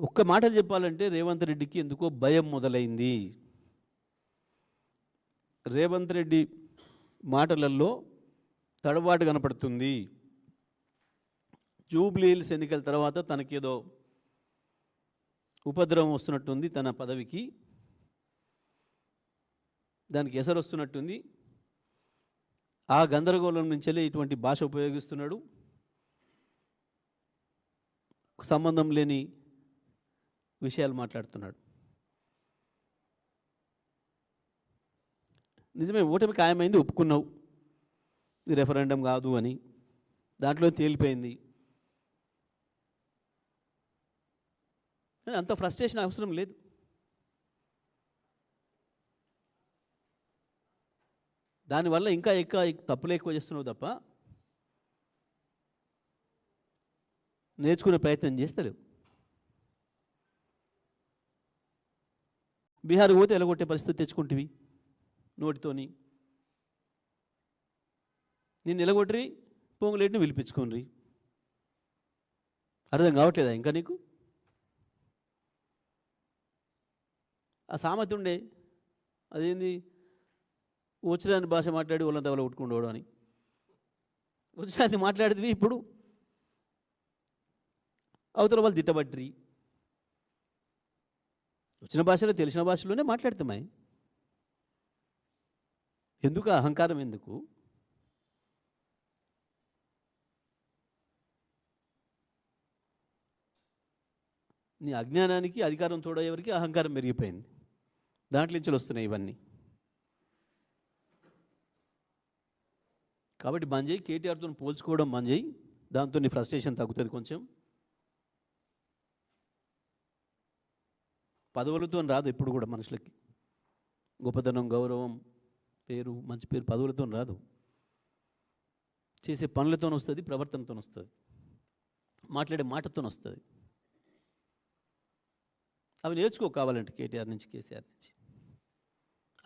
ఒక్క మాటలు చెప్పాలంటే రేవంత్ రెడ్డికి ఎందుకో భయం మొదలైంది. రేవంత్ రెడ్డి మాటలలో తడబాటు కనపడుతుంది. జూబ్లీహిల్స్ ఎన్నికల తర్వాత తనకేదో ఉపద్రవం వస్తున్నట్టుంది తన పదవికి. దానికి ఎసరు వస్తున్నట్టుంది. ఆ గందరగోళం నుంచే ఇటువంటి భాష ఉపయోగిస్తున్నాడు. సంబంధం లేని విషయాలు మాట్లాడుతున్నాడు. నిజమే ఓటమి ఖాయమైంది ఒప్పుకున్నావు. ఇది రెఫరెండం కాదు అని. దాంట్లో తేలిపోయింది. అంత ఫ్రస్ట్రేషన్ అవసరం లేదు. దానివల్ల ఇంకా ఎక్కువ తప్పులు ఎక్కువ చేస్తున్నావు తప్ప నేర్చుకునే ప్రయత్నం చేస్తలేవు. బీహార్ పోతే ఎలగొట్టే పరిస్థితి తెచ్చుకుంటివి నోటితోని. నేను నిలగొట్టి పొంగులేటిని పిలిపించుకోండి అర్థం కావట్లేదా ఇంకా నీకు? ఆ సామెత ఉండే అదేంది? వచ్చిరాని భాష మాట్లాడి వాళ్ళంతా వాళ్ళ కొట్టుకుండోడు అని. వచ్చిరాని మాట్లాడితే ఇప్పుడు. అవతల వాళ్ళు తిట్టబట్టిరి. వచ్చిన భాషలో తెలిసిన భాషలోనే మాట్లాడతామాయి ఎందుకు అహంకారం ఎందుకు? నీ అజ్ఞానానికి అధికారం తోడయ్యేవరికి అహంకారం పెరిగిపోయింది. దాంట్లో నుంచి వస్తున్నాయి ఇవన్నీ. కాబట్టి బంద్ చేయి కేటీఆర్తో పోల్చుకోవడం బంద్ చేయి. దాంతో నీ ఫ్రస్ట్రేషన్ తగ్గుతుంది కొంచెం. పదవులతో రాదు ఎప్పుడు కూడా మనుషులకి. గొప్పతనం గౌరవం పేరు మంచి పేరు పదవులతో రాదు. చేసే పనులతో వస్తుంది ప్రవర్తనతో వస్తుంది. మాట్లాడే మాటతో వస్తుంది. అవి నేర్చుకో కావాలంటే కేటీఆర్ నుంచి కేసీఆర్ నుంచి.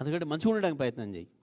అందుకంటే మంచిగా ఉండడానికి ప్రయత్నం చేయి